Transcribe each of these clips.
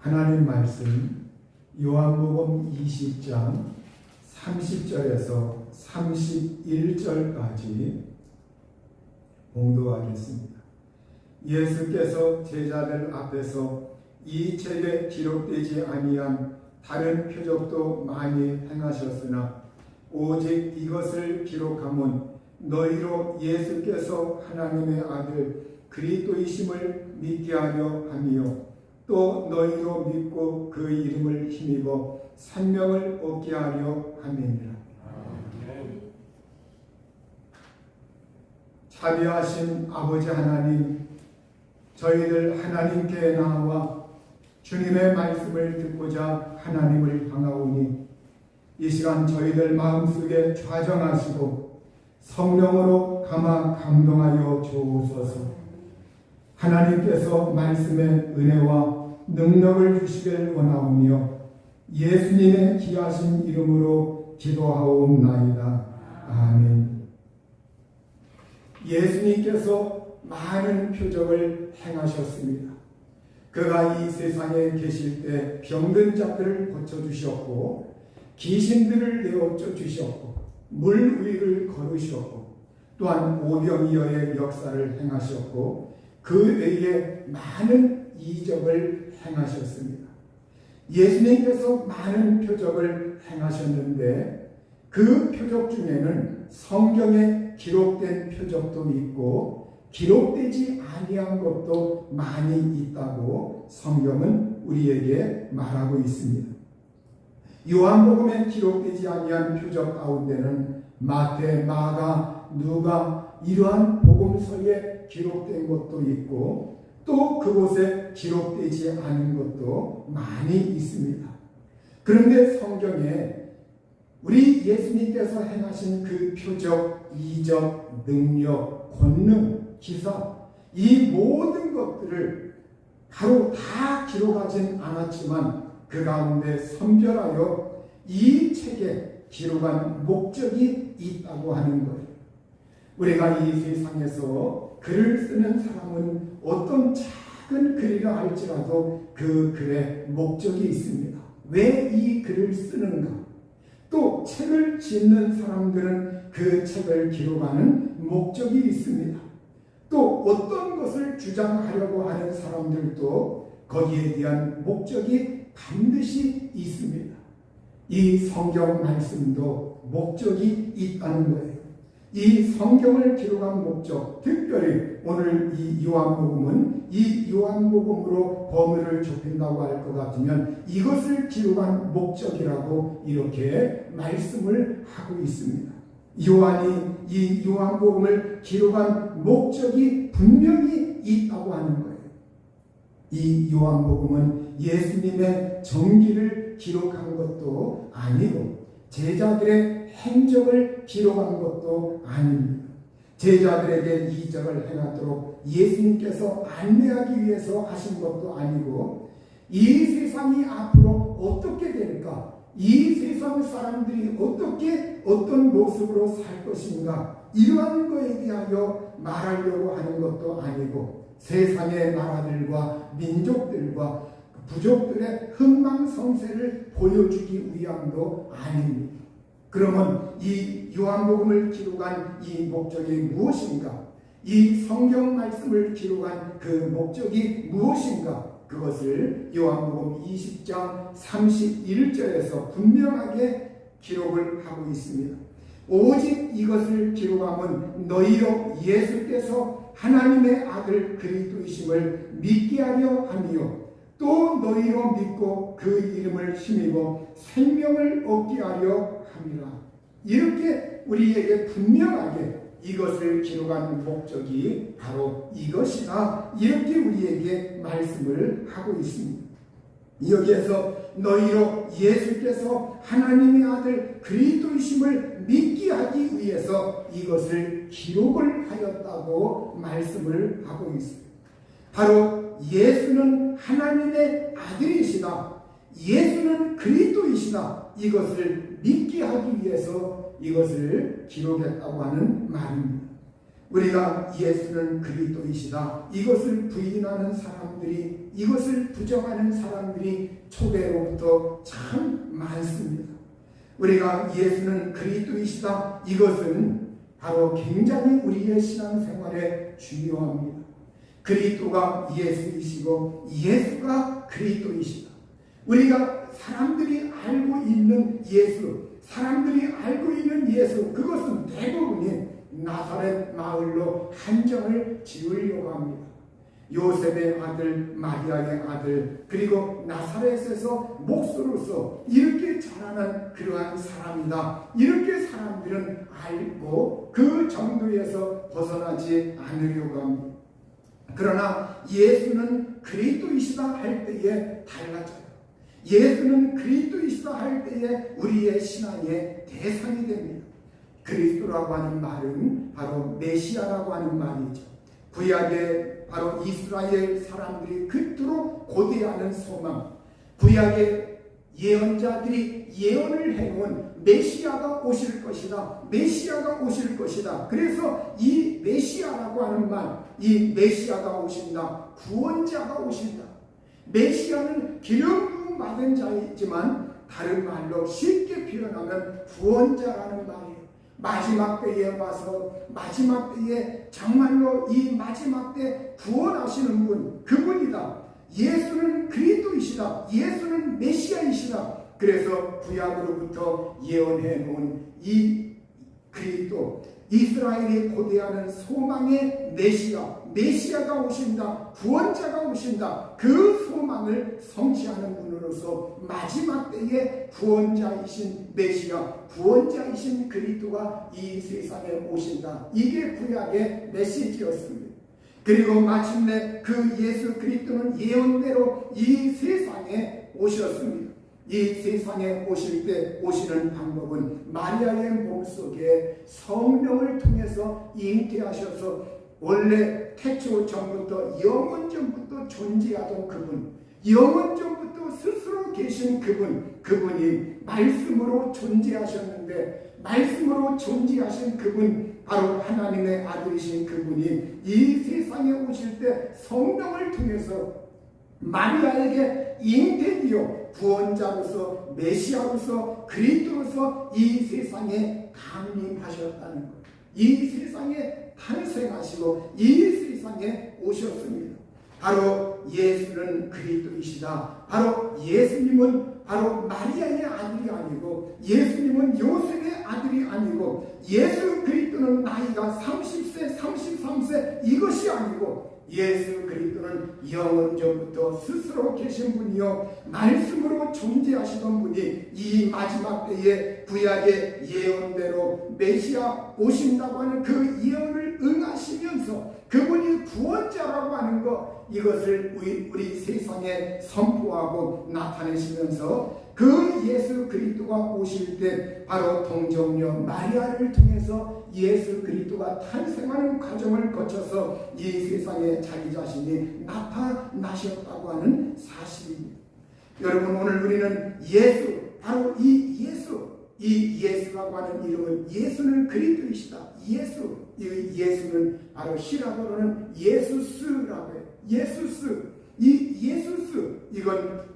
하나님 말씀 요한복음 20장 30절에서 31절까지 봉도하겠습니다. 예수께서 제자들 앞에서 이 책에 기록되지 아니한 다른 표적도 많이 행하셨으나 오직 이것을 기록함은 너희로 예수께서 하나님의 아들 그리스도이심을 믿게 하려 함이요 또 너희로 믿고 그 이름을 힘입어 생명을 얻게 하려 함이니라. 자비하신 아버지 하나님, 저희들 하나님께 나와 주님의 말씀을 듣고자 하나님을 향하오니 이 시간 저희들 마음속에 좌정하시고 성령으로 감화 감동하여 주옵소서. 하나님께서 말씀의 은혜와 능력을 주시길 원하오며 예수님의 귀하신 이름으로 기도하옵나이다. 아멘. 예수님께서 많은 표적을 행하셨습니다. 그가 이 세상에 계실 때 병든 자들을 고쳐주셨고, 귀신들을 내어쫓 주셨고, 물 위를 걸으셨고, 또한 오병이어의 역사를 행하셨고, 그 외에 많은 이적을 행하셨습니다. 예수님께서 많은 표적을 행하셨는데, 그 표적 중에는 성경에 기록된 표적도 있고 기록되지 아니한 것도 많이 있다고 성경은 우리에게 말하고 있습니다. 요한복음에 기록되지 아니한 표적 가운데는 마태, 마가, 누가 이러한 복음서에 기록된 것도 있고 또 그곳에 기록되지 않은 것도 많이 있습니다. 그런데 성경에 우리 예수님께서 행하신 그 표적, 이적, 능력, 권능, 기사 이 모든 것들을 바로 다 기록하진 않았지만 그 가운데 선별하여 이 책에 기록한 목적이 있다고 하는 거예요. 우리가 이 세상에서 글을 쓰는 사람은 어떤 작은 글이라 할지라도 그 글에 목적이 있습니다. 왜 이 글을 쓰는가? 또 책을 짓는 사람들은 그 책을 기록하는 목적이 있습니다. 또 어떤 것을 주장하려고 하는 사람들도 거기에 대한 목적이 반드시 있습니다. 이 성경 말씀도 목적이 있다는 거예요. 이 성경을 기록한 목적, 특별히 오늘 이 요한복음은 이 요한복음으로 범위를 좁힌다고 할 것 같으면 이것을 기록한 목적이라고 이렇게 말씀을 하고 있습니다. 요한이 이 요한복음을 기록한 목적이 분명히 있다고 하는 거예요. 이 요한복음은 예수님의 정기를 기록한 것도 아니고 제자들의 행적을 기록한 것도 아닙니다. 제자들에게 이적을 행하도록 예수님께서 안내하기 위해서 하신 것도 아니고 이 세상이 앞으로 어떻게 될까? 이 세상 사람들이 어떻게 어떤 모습으로 살 것인가? 이러한 것에 대하여 말하려고 하는 것도 아니고 세상의 나라들과 민족들과 부족들의 흥망성쇠를 보여주기 위함도 아닙니다. 그러면 이 요한복음을 기록한 이 목적이 무엇인가? 이 성경 말씀을 기록한 그 목적이 무엇인가? 그것을 요한복음 20장 31절에서 분명하게 기록을 하고 있습니다. 오직 이것을 기록하면 너희로 예수께서 하나님의 아들 그리스도이심을 믿게 하려 함이요 또 너희로 믿고 그 이름을 힘입어 생명을 얻게 하려 함이라. 이렇게 우리에게 분명하게 이것을 기록한 목적이 바로 이것이다. 이렇게 우리에게 말씀을 하고 있습니다. 여기에서 너희로 예수께서 하나님의 아들 그리스도이심을 믿게 하기 위해서 이것을 기록을 하였다고 말씀을 하고 있습니다. 바로 예수는 하나님의 아들이시다. 예수는 그리스도이시다. 이것을 믿게 하기 위해서 이것을 기록했다고 하는 말입니다. 우리가 예수는 그리스도이시다. 이것을 부인하는 사람들이 이것을 부정하는 사람들이 초대로부터 참 많습니다. 우리가 예수는 그리스도이시다. 이것은 바로 굉장히 우리의 신앙생활에 중요합니다. 그리스도가 예수이시고 예수가 그리스도이시다. 우리가 사람들이 알고 있는 예수, 사람들이 알고 있는 예수, 그것은 대부분이 나사렛 마을로 한정을 지으려고 합니다. 요셉의 아들, 마리아의 아들, 그리고 나사렛에서 목수로서 이렇게 자라는 그러한 사람이다. 이렇게 사람들은 알고 그 정도에서 벗어나지 않으려고 합니다. 그러나 예수는 그리스도이시다 할 때에 달라져요. 예수는 그리스도이시다 할 때에 우리의 신앙의 대상이 됩니다. 그리스도라고 하는 말은 바로 메시아라고 하는 말이죠. 구약의 바로 이스라엘 사람들이 그토록 고대하는 소망, 구약의 예언자들이 예언을 해놓은 메시아가 오실 것이다. 메시아가 오실 것이다. 그래서 이 메시아라고 하는 말, 이 메시아가 오신다. 구원자가 오신다. 메시아는 기름 받은 자이지만 다른 말로 쉽게 표현하면 구원자라는 말이에요. 마지막 때에 와서 마지막 때에 정말로 이 마지막 때 구원하시는 분 그분이다. 예수는 그리스도이시다. 예수는 메시아이시다. 그래서 구약으로부터 예언해 놓은 이 그리스도 이스라엘이 고대하는 소망의 메시아 메시아가 오신다 구원자가 오신다 그 소망을 성취하는 분 으로서 마지막 때에 구원자이신 메시아 구원자이신 그리스도가 이 세상에 오신다 이게 구약의 메시지였습니다 그리고 마침내 그 예수 그리스도는 예언대로 이 세상에 오셨습니다. 이 세상에 오실 때 오시는 방법은 마리아의 몸속에 성령을 통해서 잉태하셔서 원래 태초 전부터 영원 전부터 존재하던 그분 영원 전부터 스스로 계신 그분 그분이 말씀으로 존재하셨는데 말씀으로 존재하신 그분 바로 하나님의 아들이신 그분이 이 세상에 오실 때 성령을 통해서 마리아에게 잉태되어 구원자로서 메시아로서 그리스도로서 이 세상에 강림하셨다는 것. 이 세상에 탄생하시고 이 세상에 오셨습니다. 바로 예수는 그리스도이시다. 바로 예수님은 바로 마리아의 아들이 아니고 예수님은 요셉의 아들이 아니고 예수 그리스도는 나이가 30세, 33세 이것이 아니고 예수 그리스도는 영원 전부터 스스로 계신 분이요 말씀으로 존재하시던 분이 이 마지막 때에 구약의 예언대로 메시아 오신다고 하는 그 예언을 응하시면서 그분이 구원자라고 하는 것 이것을 우리, 우리 세상에 선포하고 나타내시면서 그 예수 그리스도가 오실 때 바로 동정녀 마리아를 통해서 예수 그리스도가 탄생하는 과정을 거쳐서 이 세상에 자기 자신이 나타나셨다고 하는 사실입니다. 여러분 오늘 우리는 예수 바로 이 예수 이 예수라고 하는 이름은 예수는 그리스도이시다. 예수 이 예수는 바로 히라보로는 예수스라고 해요. 예수스 이 예수스 이건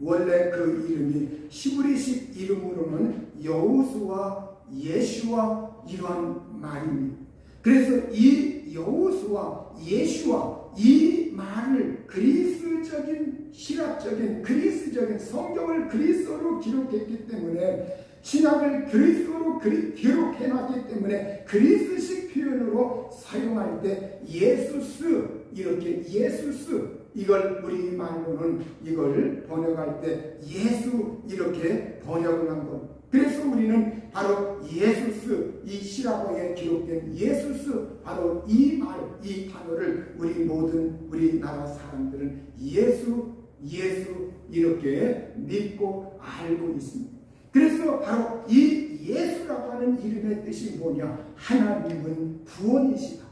원래 그 이름이 시브리식 이름으로는 여우수와 예수와 이러한 말입니다. 그래서 이 여우수와 예수와 이 말을 그리스적인 시랍적인 그리스적인 성경을 그리스어로 기록했기 때문에 신학을 그리스어로 기록해놨기 때문에 그리스식 표현으로 사용할 때 예수스 이렇게 예수스 이걸 우리 말로는 이걸 번역할 때 예수 이렇게 번역을 한 것. 그래서 우리는 바로 예수스 이 시라고에 기록된 예수스 바로 이 말, 이 단어를 우리 모든 우리나라 사람들은 예수, 예수 이렇게 믿고 알고 있습니다. 그래서 바로 이 예수라고 하는 이름의 뜻이 뭐냐? 하나님은 구원이시다.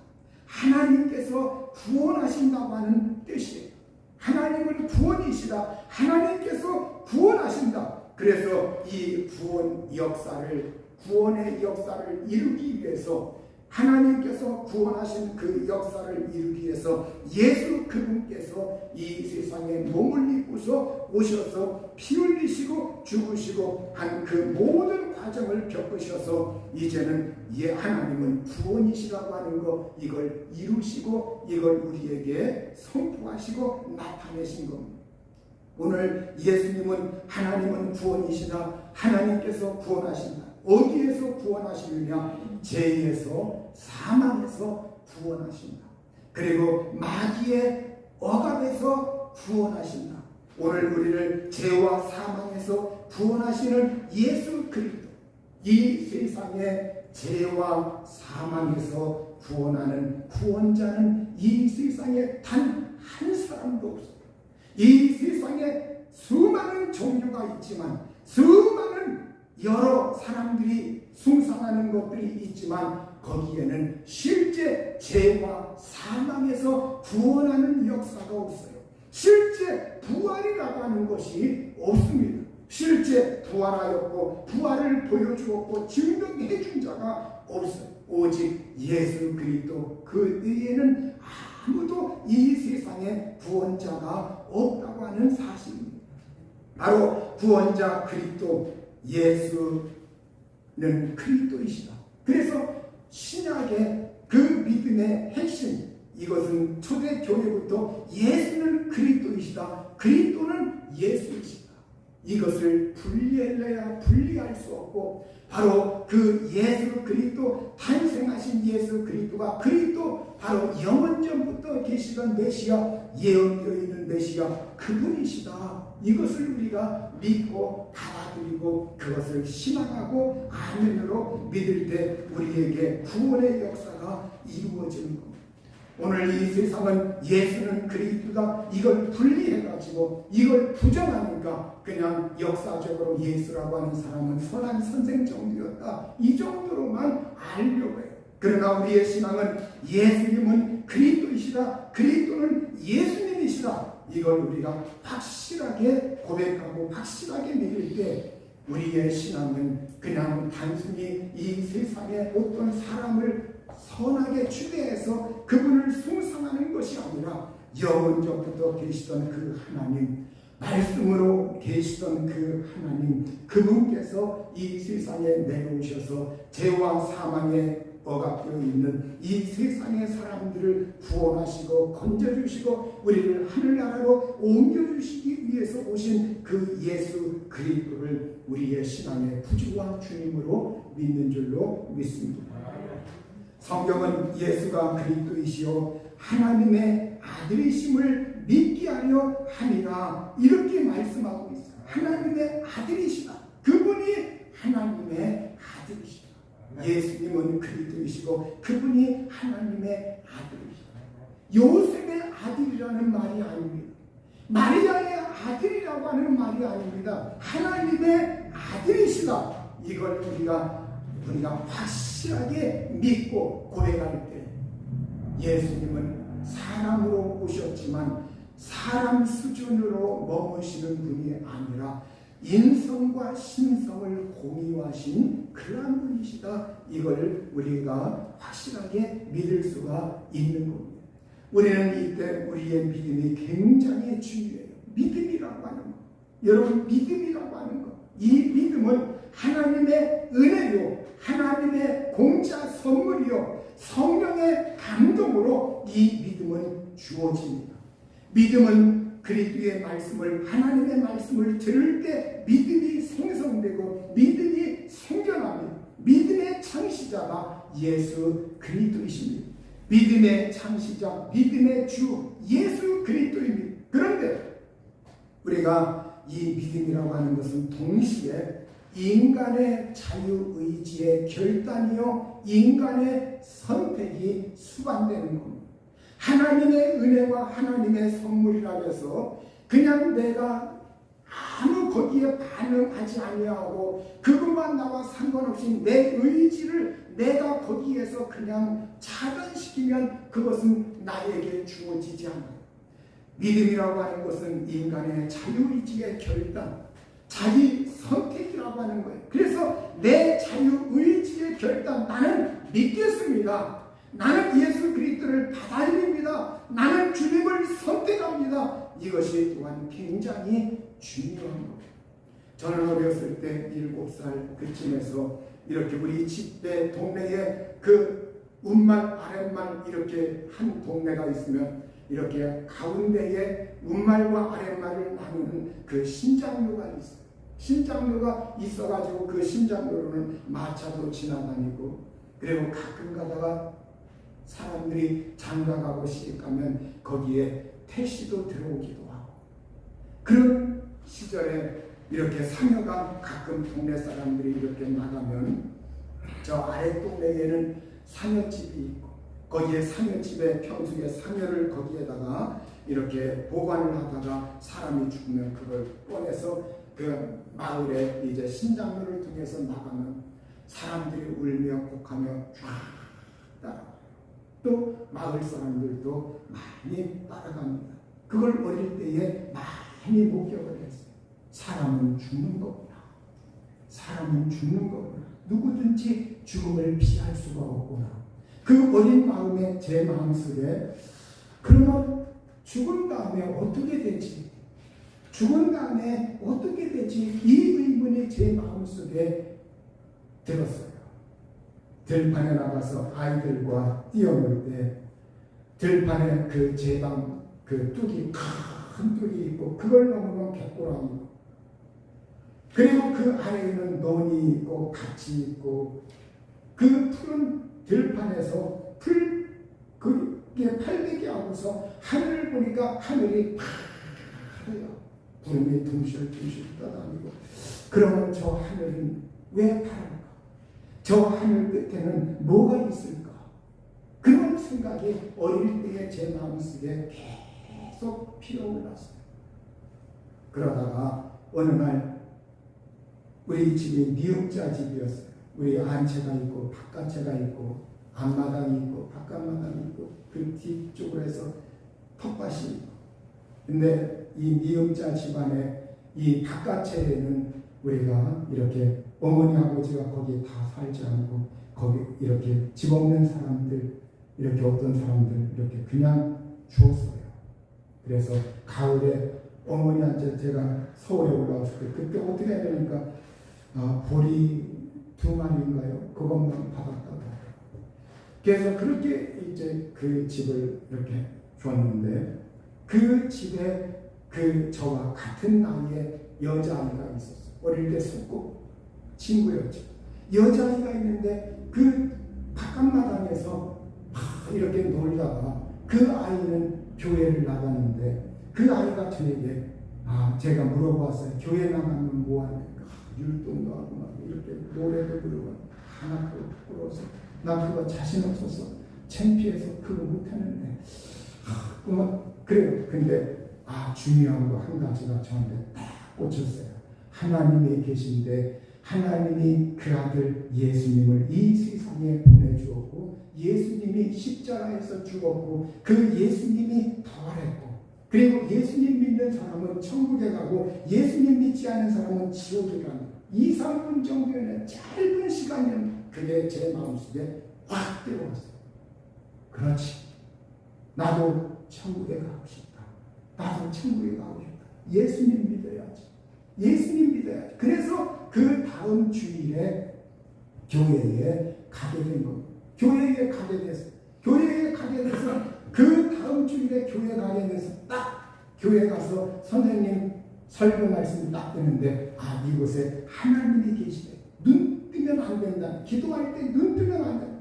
하나님께서 구원하신다고 하는 뜻이에요. 하나님은 구원이시다. 하나님께서 구원하신다. 그래서 이 구원 역사를 구원의 역사를 이루기 위해서 하나님께서 구원하신 그 역사를 이루기 위해서 예수 그분께서 이 세상에 몸을 입고서 오셔서 피 흘리시고 죽으시고 한 그 모든 과정을 겪으셔서 이제는 예 하나님은 구원이시라고 하는 거 이걸 이루시고 이걸 우리에게 선포하시고 나타내신 겁니다. 오늘 예수님은 하나님은 구원이시다. 하나님께서 구원하신다. 어디에서 구원하시느냐? 죄에서 사망에서 구원하신다. 그리고 마귀의 억압에서 구원하신다. 오늘 우리를 죄와 사망에서 구원하시는 예수 그리스도. 이 세상의 죄와 사망에서 구원하는 구원자는 이 세상에 단 한 사람도 없습니다. 이 세상에 수많은 종교가 있지만 수많은 여러 사람들이 숭상하는 것들이 있지만 거기에는 실제 죄와 사망에서 구원하는 역사가 없어요. 실제 부활이라고 하는 것이 없습니다. 실제 부활하였고 부활을 보여주었고 증명해 준 자가 없어요. 오직 예수 그리스도 그 외에는 아무도 이 세상에 구원자가 없다고 하는 사실입니다. 바로 구원자 그리스도 예수는 그리스도이시다. 그래서 신약의 그 믿음의 핵심 이것은 초대 교회부터 예수는 그리스도이시다. 그리스도는 예수이시다. 이것을 분리해야 분리할 수 없고 바로 그 예수 그리스도 탄생하신 예수 그리스도가 그리스도 바로 영원전부터 계시던 메시아 예언되어 있는 메시아 그분이시다. 이것을 우리가 믿고 받아들이고 그것을 신앙하고 아멘으로 믿을 때 우리에게 구원의 역사가 이루어지는 겁니다. 오늘 이 세상은 예수는 그리스도다. 이걸 분리해가지고 이걸 부정하니까 그냥 역사적으로 예수라고 하는 사람은 선한 선생 정도였다. 이 정도로만 알려고 해요. 그러나 우리의 신앙은 예수님은 그리스도이시다. 그리스도는 예수님이시다. 이걸 우리가 확실하게 고백하고 확실하게 믿을 때 우리의 신앙은 그냥 단순히 이 세상의 어떤 사람을 선하게 추대해서 그분을 숭상하는 것이 아니라 영원전부터 계시던 그 하나님 말씀으로 계시던 그 하나님 그분께서 이 세상에 내놓으셔서 죄와 사망에 억압되어 있는 이 세상의 사람들을 구원하시고 건져주시고 우리를 하늘나라로 옮겨주시기 위해서 오신 그 예수 그리스도를 우리의 신앙의 구주와 주님으로 믿는 줄로 믿습니다. 성경은 예수가 그리스도이시요 하나님의 아들이심을 믿게 하려 함이라 이렇게 말씀하고 있어요. 하나님의 아들이시다. 그분이 하나님의 아들이시다. 예수님은 그리스도이시고 그분이 하나님의 아들이시다. 요셉의 아들이라는 말이 아닙니다. 마리아의 아들이라고 하는 말이 아닙니다. 하나님의 아들이시다. 이걸 우리가 우리가 확실하게 믿고 고백할 때 예수님은 사람으로 오셨지만 사람 수준으로 머무시는 분이 아니라 인성과 신성을 공유하신 그러한 분이시다. 이걸 우리가 확실하게 믿을 수가 있는 겁니다. 우리는 이때 우리의 믿음이 굉장히 중요해요. 믿음이라고 하는 것. 여러분, 믿음이라고 하는 것. 이 믿음은 하나님의 은혜요. 하나님의 공짜 선물이요. 성령의 감동으로 이 믿음은 주어집니다. 믿음은 그리스도의 말씀을 하나님의 말씀을 들을 때 믿음이 생성되고 믿음이 생겨납니다. 믿음의 창시자가 예수 그리스도이십니다. 믿음의 창시자, 믿음의 주 예수 그리스도입니다. 그런데 우리가 이 믿음이라고 하는 것은 동시에 인간의 자유의지의 결단이요, 인간의 선택이 수반되는 겁니다. 하나님의 은혜와 하나님의 선물이라 해서 그냥 내가 아무 거기에 반응하지 아니하고 그것만 나와 상관없이 내 의지를 내가 거기에서 그냥 차단시키면 그것은 나에게 주어지지 않아요. 믿음이라고 하는 것은 인간의 자유의지의 결단, 자기 선택이라고 하는 거예요. 그래서 내 자유 의지의 결단, 나는 믿겠습니다. 나는 예수 그리스도를 받아들입니다. 나는 주님을 선택합니다. 이것이 또한 굉장히 중요한 겁니다. 저는 어렸을 때 일곱 살 그쯤에서 이렇게 우리 집배 동네에 그 운말 아랫말 이렇게 한 동네가 있으면 이렇게 가운데에 운말과 아랫말을 나누는 그 신장로가 있어요. 신장로가 있어가지고 그 신장로로는 마차도 지나다니고 그리고 가끔 가다가 사람들이 장가가고 시집가면 거기에 택시도 들어오기도 하고 그런 시절에 이렇게 상여가 가끔 동네 사람들이 이렇게 나가면 저 아래 동네에는 상여집이 있고 거기에 상여집에 평소에 상여를 거기에다가 이렇게 보관을 하다가 사람이 죽으면 그걸 꺼내서 그 마을에 이제 신장로를 통해서 나가면 사람들이 울며 곡하며 쫙 따라 또 마을 사람들도 많이 따라갑니다. 그걸 어릴 때에 많이 목격을 했어요. 사람은 죽는 거구나. 사람은 죽는 거구나. 누구든지 죽음을 피할 수가 없구나. 그 어린 마음에 제 마음속에 그러면 죽은 다음에 어떻게 되지? 죽은 다음에 어떻게 되지? 이 의문이 제 마음속에 들었어요. 들판에 나가서 아이들과 뛰어놀 때 들판에 그 제방 그 뚝이 큰 뚝이 있고 그걸 넘으면 갯고랑이고 그리고 그 아래에는 논이 있고 밭이 있고 그 푸른 들판에서 풀그 게 팔대기 하고서 하늘을 보니까 하늘이 파래요. 구름이 둥실둥실 떠다니고 그러면 저 하늘은 왜 파란가? 저 하늘 끝에는 뭐가 있을까? 그런 생각이 어릴 때의 제 마음속에 계속 피어올랐어요. 그러다가 어느 날 우리 집이 미역자 집이었어요. 우리 안채가 있고 바깥채가 있고 앞마당이 있고 바깥마당이 있고 그 뒤쪽으로 해서 텃밭이 있고 근데 이 미역자 집안에 이 바깥채에는 우리가 이렇게 어머니 아버지가 거기 다 살지 않고 거기 이렇게 집 없는 사람들 이렇게 어떤 사람들 이렇게 그냥 주었어요. 그래서 가을에 어머니한테 제가 서울에 올라왔을 때 그때 어떻게 해야 되니까 아, 보리 두 마리인가요? 그것만 받았다고. 그래서 그렇게 이제 그 집을 이렇게 줬는데 그 집에 그 저와 같은 나이의 여자아이가 있었어요. 어릴 때 속고 친구였죠. 여자아이가 있는데 그 바깥마당에서 막 이렇게 놀다가 그 아이는 교회를 나갔는데 그 아이가 저에게 아 제가 물어봤어요. 교회 나가면 뭐 합니까? 율동도 하고 막 이렇게 노래도 부르고 하나 부러워서 나 그거 자신 없어서 창피해서 그거 못하는데 그래요. 근데 아 중요한 거 한 가지가 저한테 딱 꽂혔어요. 하나님이 계신데 하나님이 그 아들 예수님을 이 세상에 보내주었고 예수님이 십자가에서 죽었고 그 예수님이 부활했고 그리고 예수님 믿는 사람은 천국에 가고 예수님 믿지 않은 사람은 지옥에 가는 2, 3분 정도의 짧은 시간이면 그게 제 마음속에 확 들어왔어요. 그렇지. 나도 천국에 가고 싶다. 나도 천국에 가고 싶다. 예수님 믿어야지. 예수님 믿어야지. 그래서 그 다음 주일에 교회에 가게 된 겁니다. 교회에 가게 됐어. 교회에 가게 돼서 그 다음 주일에 교회 가게 돼서 딱 교회 가서 선생님 설교 말씀이 딱 듣는데 아 이곳에 하나님이 계시네. 눈 뜨면 안 된다. 기도할 때 눈 뜨면 안 된다.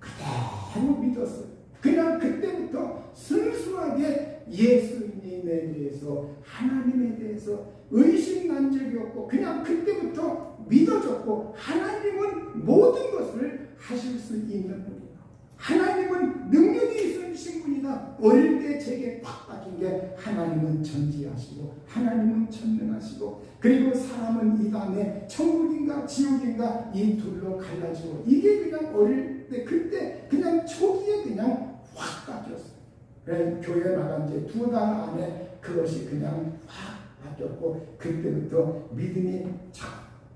그대로 믿었어요. 그냥 그때부터 순수하게 예수님에 대해서 하나님에 대해서 의심난 적이 없고 그냥 그때부터 믿어졌고 하나님은 모든 것을 하실 수 있는 분이다. 하나님은 능력이 있으 신 분이다. 어릴 때 제게 팍 박힌 게 하나님은 전지하시고 하나님은 전능하시고 그리고 사람은 이 다음에 천국인가 지옥인가 이 둘로 갈라지고 이게 그냥 어릴 때 그때 그냥 초기에 그냥 확 바뀌었어요. 그래 교회 나간 지 두 달 안에 그것이 그냥 확 바뀌었고 그때부터 믿음이 차,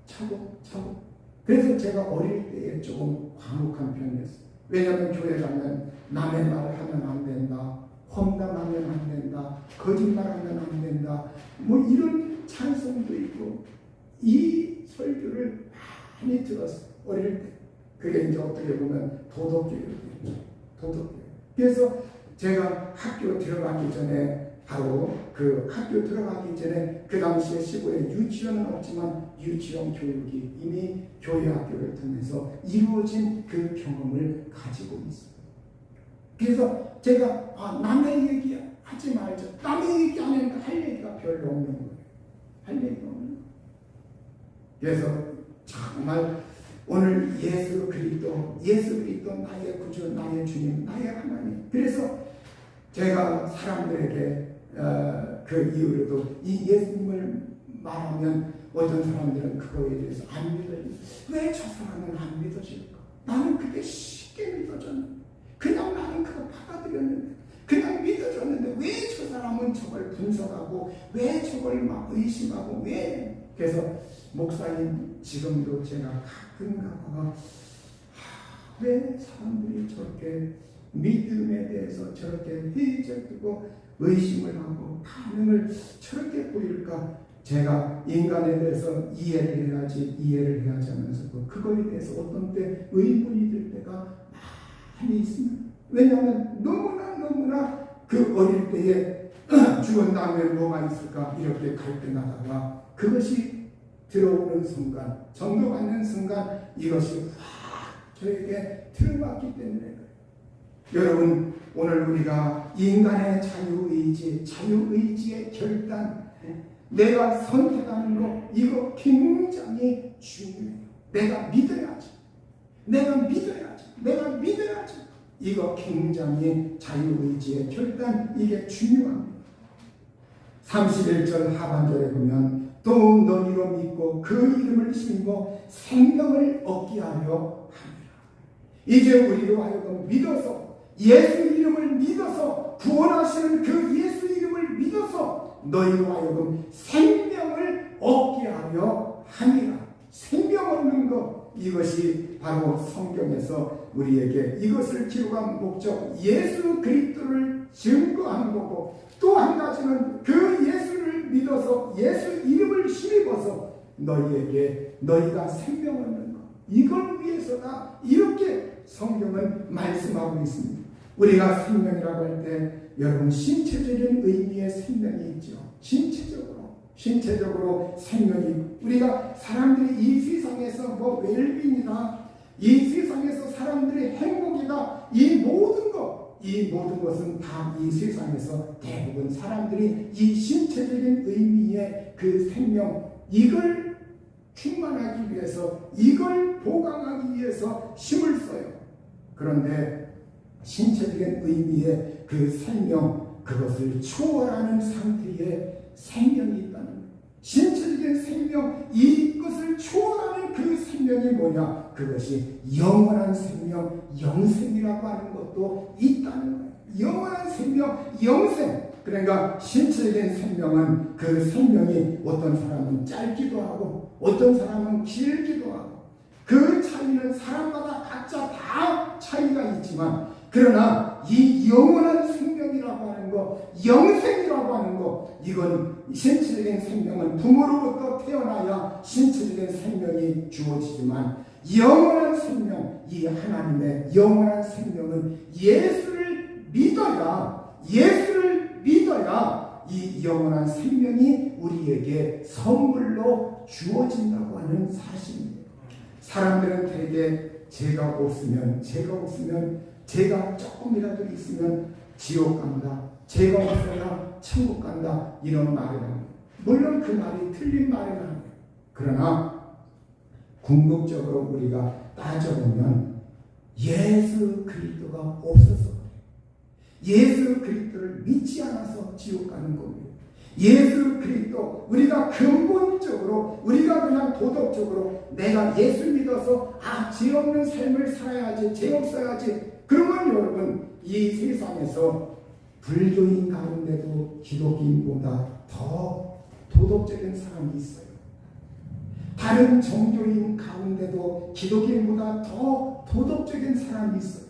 차고 차고 그래서 제가 어릴 때에 조금 과묵한 편이었어요. 왜냐하면 교회 가면 남의 말을 하면 안 된다. 험담하면 안 된다. 거짓말하면 안 된다. 뭐 이런 찬송도 있고 이 설교를 많이 들었어요. 어릴 때. 그게 이제 어떻게 보면 도덕교육이죠. 도덕교육. 그래서 제가 학교 들어가기 전에 바로 그 학교 들어가기 전에 그 당시에 시골에 유치원은 없지만 유치원 교육이 이미 교회 학교를 통해서 이루어진 그 경험을 가지고 있어요. 그래서 제가 아, 남의 얘기 하지 말자. 남의 얘기 안 하니까 할 얘기가 별로 없는 거예요. 할 얘기가 없는 거예요. 그래서 정말 오늘 예수 그리스도, 예수 그리스도 나의 구주, 나의 주님, 나의 하나님. 그래서 제가 사람들에게 어, 그 이후로도 이 예수님을 말하면 어떤 사람들은 그거에 대해서 안 믿어요. 왜 저 사람은 안 믿어질까? 나는 그게 쉽게 믿어졌는데, 그냥 나는 그거 받아들였는데, 그냥 믿어졌는데 왜 저 사람은 저걸 분석하고 왜 저걸 막 의심하고 왜? 그래서 목사님 지금도 제가 가끔 가다가 하, 왜 사람들이 저렇게 믿음에 대해서 저렇게 회의적이고 의심을 하고 반응을 저렇게 보일까? 제가 인간에 대해서 이해를 해야지 이해를 해야지 하면서 그거에 대해서 어떤 때 의문이 들 때가 많이 있습니다. 왜냐하면 너무나 너무나 그 어릴 때에 죽은 다음에 뭐가 있을까 이렇게 갈등하다가 그것이 들어오는 순간 정도 받는 순간 이것이 확 저에게 들어왔기 때문에 여러분 오늘 우리가 인간의 자유의지 자유의지의 결단 내가 선택하는 거 이거 굉장히 중요해요. 내가 믿어야지. 내가 믿어야지. 내가 믿어야지. 이거 굉장히 자유의지의 결단 이게 중요합니다. 31절 하반절에 보면 또 너희로 믿고 그 이름을 심고 생명을 얻게 하려 합니다 이제 우리로 하여금 믿어서 예수 이름을 믿어서 구원하시는 그 예수 이름을 믿어서 너희로 하여금 생명을 얻게 하려 함이라. 생명 얻는 것 이것이 바로 성경에서 우리에게 이것을 기록한 목적 예수 그리스도를 증거하는 거고 또 한 가지는 그 예수를 믿어서 예수 이름을 힘입어서 너희에게 너희가 생명 얻는 것 이걸 위해서다 이렇게 성경은 말씀하고 있습니다. 우리가 생명이라고 할 때 여러분 신체적인 의미의 생명이 있죠. 신체적으로 신체적으로 생명이 우리가 사람들이 이 세상에서 뭐 웰빙이다 이 세상에서 사람들의 행복이다 이 모든 것 이 모든 것은 다 이 세상에서 대부분 사람들이 이 신체적인 의미의 그 생명 이걸 충만하기 위해서 이걸 보강하기 위해서 힘을 써요. 그런데 신체적인 의미의 그 생명, 그것을 초월하는 상태의 생명이 있다는 거예요. 신체적인 생명, 이것을 초월하는 그 생명이 뭐냐? 그것이 영원한 생명, 영생이라고 하는 것도 있다는 거예요. 영원한 생명, 영생. 그러니까 신체적인 생명은 그 생명이 어떤 사람은 짧기도 하고 어떤 사람은 길기도 하고 그 차이는 사람마다 각자 다 차이가 있지만 그러나 이 영원한 생명이라고 하는 거, 영생이라고 하는 거, 이건 신체적인 생명은 부모로부터 태어나야 신체적인 생명이 주어지지만 영원한 생명, 이 하나님의 영원한 생명은 예수를 믿어야, 예수를 믿어야 이 영원한 생명이 우리에게 선물로 주어진다고 하는 사실입니다. 사람들은 대개 제가 없으면, 제가 없으면 제가 조금이라도 있으면 지옥 간다. 제가 없어야 천국 간다. 이런 말을 합니다. 물론 그 말이 틀린 말은 아니에요. 그러나 궁극적으로 우리가 따져보면 예수 그리스도가 없어서 예수 그리스도를 믿지 않아서 지옥 가는 겁니다. 예수 그리스도 우리가 근본적으로 우리가 그냥 도덕적으로 내가 예수 믿어서 아 죄 없는 삶을 살아야지 죄 없어야지 그러면 여러분 이 세상에서 불교인 가운데도 기독인보다 더 도덕적인 사람이 있어요. 다른 종교인 가운데도 기독인보다 더 도덕적인 사람이 있어요.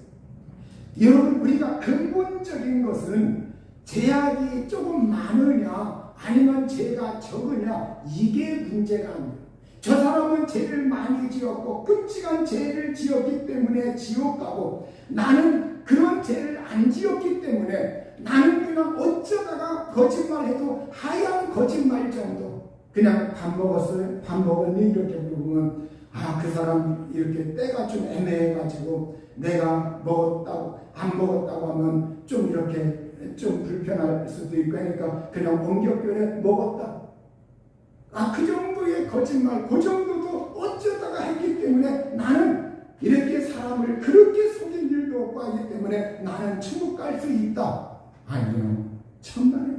여러분 우리가 근본적인 것은 제약이 조금 많으냐 아니면 죄가 적으냐 이게 문제가 아니에요. 저 사람은 죄를 많이 지었고 끔찍한 죄를 지었기 때문에 지옥 가고 나는 그런 죄를 안 지었기 때문에 나는 그냥 어쩌다가 거짓말해도 하얀 거짓말 정도. 그냥 밥 먹었어요? 밥 먹었니? 이렇게 물어보면 아 그 사람 이렇게 때가 좀 애매해가지고 내가 먹었다고 안 먹었다고 하면 좀 이렇게 좀 불편할 수도 있고 하니까 그냥 원격변에 먹었다 아, 그 정도의 거짓말, 그 정도도 어쩌다가 했기 때문에 나는 이렇게 사람을 그렇게 속인 일도 없고 하기 때문에 나는 천국 갈 수 있다. 아니요. 천만에.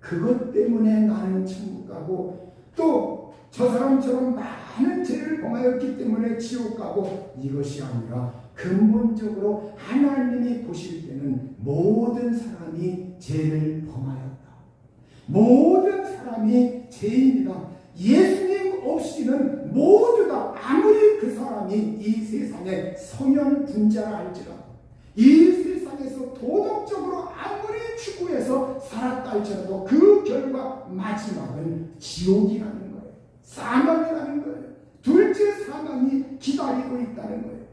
그것 때문에 나는 천국 가고 또 저 사람처럼 많은 죄를 범하였기 때문에 지옥 가고 이것이 아니라 근본적으로 하나님이 보실 때는 모든 사람이 죄를 범하였다. 모든 사람이 죄인이다. 예수님 없이는 모두 다 아무리 그 사람이 이 세상에 성현 군자라 할지라 이 세상에서 도덕적으로 아무리 추구해서 살았다 할지라도 그 결과 마지막은 지옥이라는 거예요. 사망이라는 거예요. 둘째 사망이 기다리고 있다는 거예요.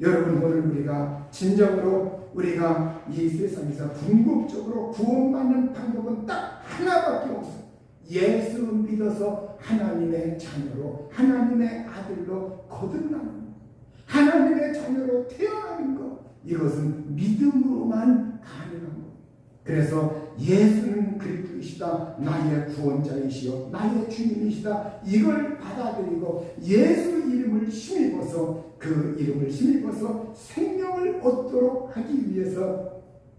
여러분 오늘 우리가 진정으로 우리가 이 세상에서 궁극적으로 구원받는 방법은 딱 하나밖에 없어요. 예수 믿어서 하나님의 자녀로 하나님의 아들로 거듭나는 것. 하나님의 자녀로 태어나는 것. 이것은 믿음으로만 가능한 것. 그래서 예수는 그리스도이시다. 나의 구원자이시여. 나의 주님이시다. 이걸 받아들이고 예수 이름을 힘입어서 그 이름을 힘입어서 생명을 얻도록 하기 위해서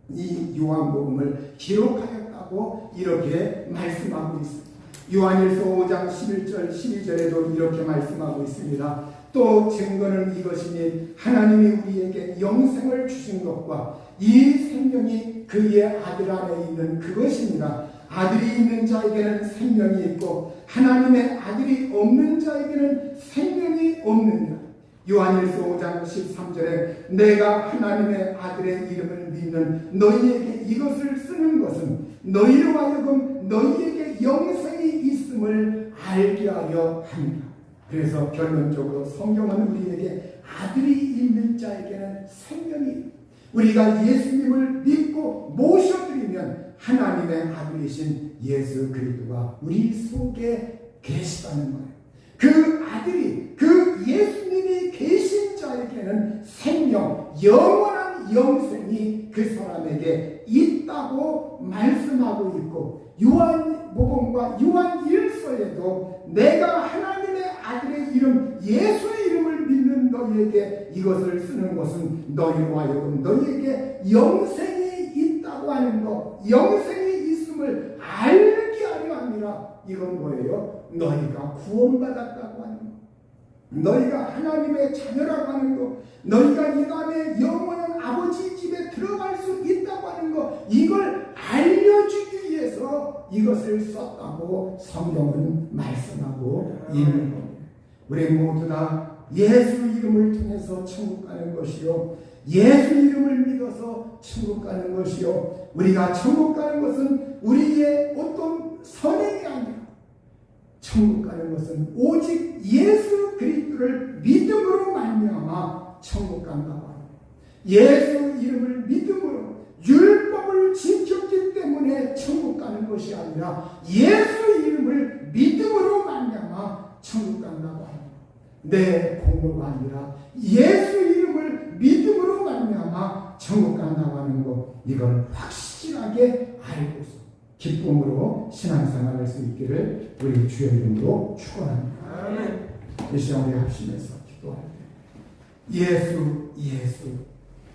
이 요한복음을 기록하였 다고 이렇게 말씀하고 있습니다. 요한일서 5장 11절 12절에도 이렇게 말씀하고 있습니다. 또 증거는 이것이니 하나님이 우리에게 영생을 주신 것과 이 생명이 그의 아들 안에 있는 그것입니다. 아들이 있는 자에게는 생명이 있고 하나님의 아들이 없는 자에게는 생명이 없느니라. 요한일서 5장 13절에 내가 하나님의 아들의 이름을 믿는 너희에게 이것을 쓰는 것은 너희로 하여금 너희에게 영생이 있음을 알게 하려 합니다. 그래서 결론적으로 성경은 우리에게 아들이 있는 자에게는 생명이 우리가 예수님을 믿고 모셔드리면 하나님의 아들이신 예수 그리스도가 우리 속에 계시다는 거예요. 그 아들이 그 예수님이 계신 자에게는 생명, 영원한 영생 이 그 사람에게 있다고 말씀하고 있고 요한복음과 요한일서에도 내가 하나님의 아들의 이름 예수의 이름을 믿는 너희에게 이것을 쓰는 것은 너희로 하여금 너희에게 영생이 있다고 하는 것 영생이 있음을 알게 하려 합니다. 이건 뭐예요? 너희가 구원받았다고 하는 것 너희가 하나님의 자녀라고 하는 것 너희가 이 다음에 영원한 아버지 집에 들어갈 수 있다고 하는 것 이걸 알려주기 위해서 이것을 썼다고 성경은 말씀하고 있는 겁니다. 우리 모두 다 예수 이름을 통해서 천국 가는 것이요. 예수 이름을 믿어서 천국 가는 것이요. 우리가 천국 가는 것은 우리의 어떤 선행이 아니라 천국 가는 것은 오직 예수 그리스도를 믿음으로 말미암아 천국 간다고. 예수 이름을 믿음으로 율법을 지켰기 때문에 천국 가는 것이 아니라 예수 이름을 믿음으로 말미암아 천국 간다고 합니다. 내 공로가 아니라 예수 이름을 믿음으로 말미암아 천국 간다고 하는 것 이걸 확실하게 알고서 기쁨으로 신앙생활 할수 있기를 우리 주의 이름으로 축원합니다. 이 시간 우리 합심해서 기도할 때 예수 예수